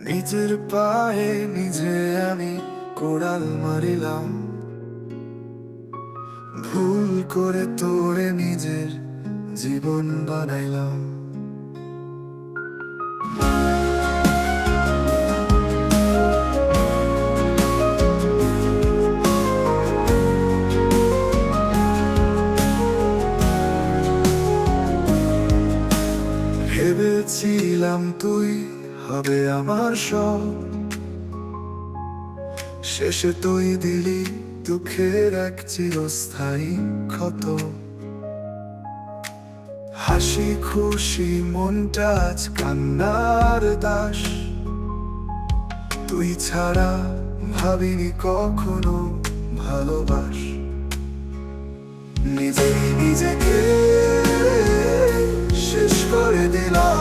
নিজের পায়ে নিজে আমি কোড়াল মারিলাম। ভুল করে তোরে নিজের জীবন বানাইলাম। ভেবেছিলাম তুই হবে আমার সব। শেষে তুই দিলি দুঃখের এক চিরস্থায়ী ক্ষত। হাসি, খুশি, মনটা আজ কান্নার দাস। তুই ছাড়া ভাবিনি কখনো ভালোবাস। নিজেই নিজেকে শেষ করে দিলাম।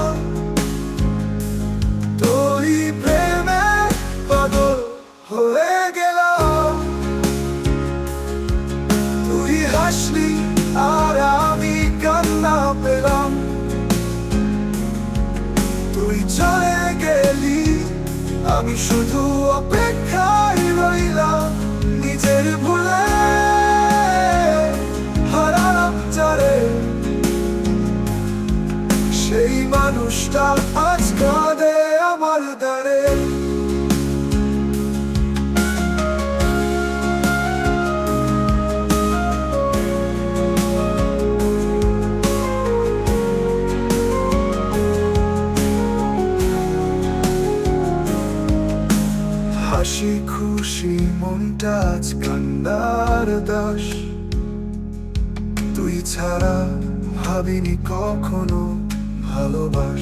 আমি শুধু অপেক্ষায় রইলাম নিজের ভুলে। হারালাম যারে সেই মানুষটা আজ হাসি খুশি, মনটা আজ কান্দার দাস। তুই ছাড়া ভাবিনি কখনো ভালোবাস।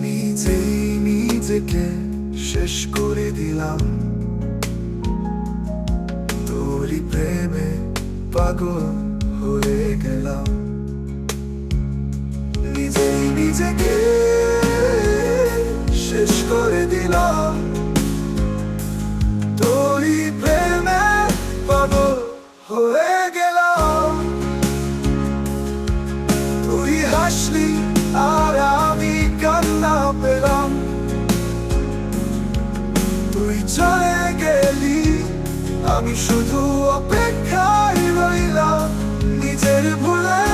নিজেই নিজেকে শেষ করে দিলাম। তোরই প্রেমে পাগল হয়ে গেলাম। নিজেই নিজেকে আমি শুধু অপেক্ষায় রইলাম নিজের ভুলে।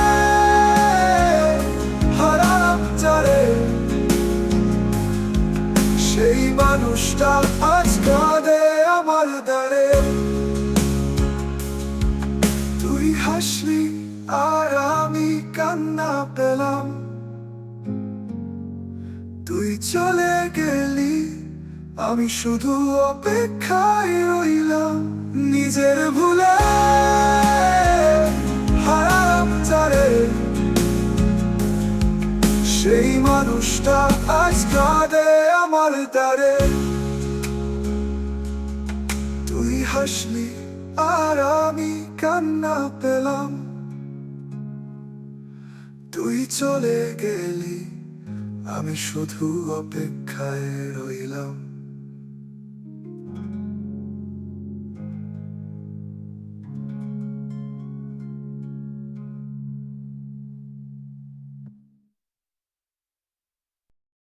হারালাম যারে সেই মানুষটা আজ কাঁদে আমার দ্বারে। তুই হাসলি আর আমি কান্না পেলাম। তুই চলে গেলি আমি শুধু অপেক্ষায় রইলাম নিজের ভুলে। হারালাম যারে। সেই মানুষটা আজ কাঁদে আমার দ্বারে। তুই হাসলি আর আমি কান্না পেলাম। তুই চলে গেলি, আমি শুধু অপেক্ষায় রইলাম।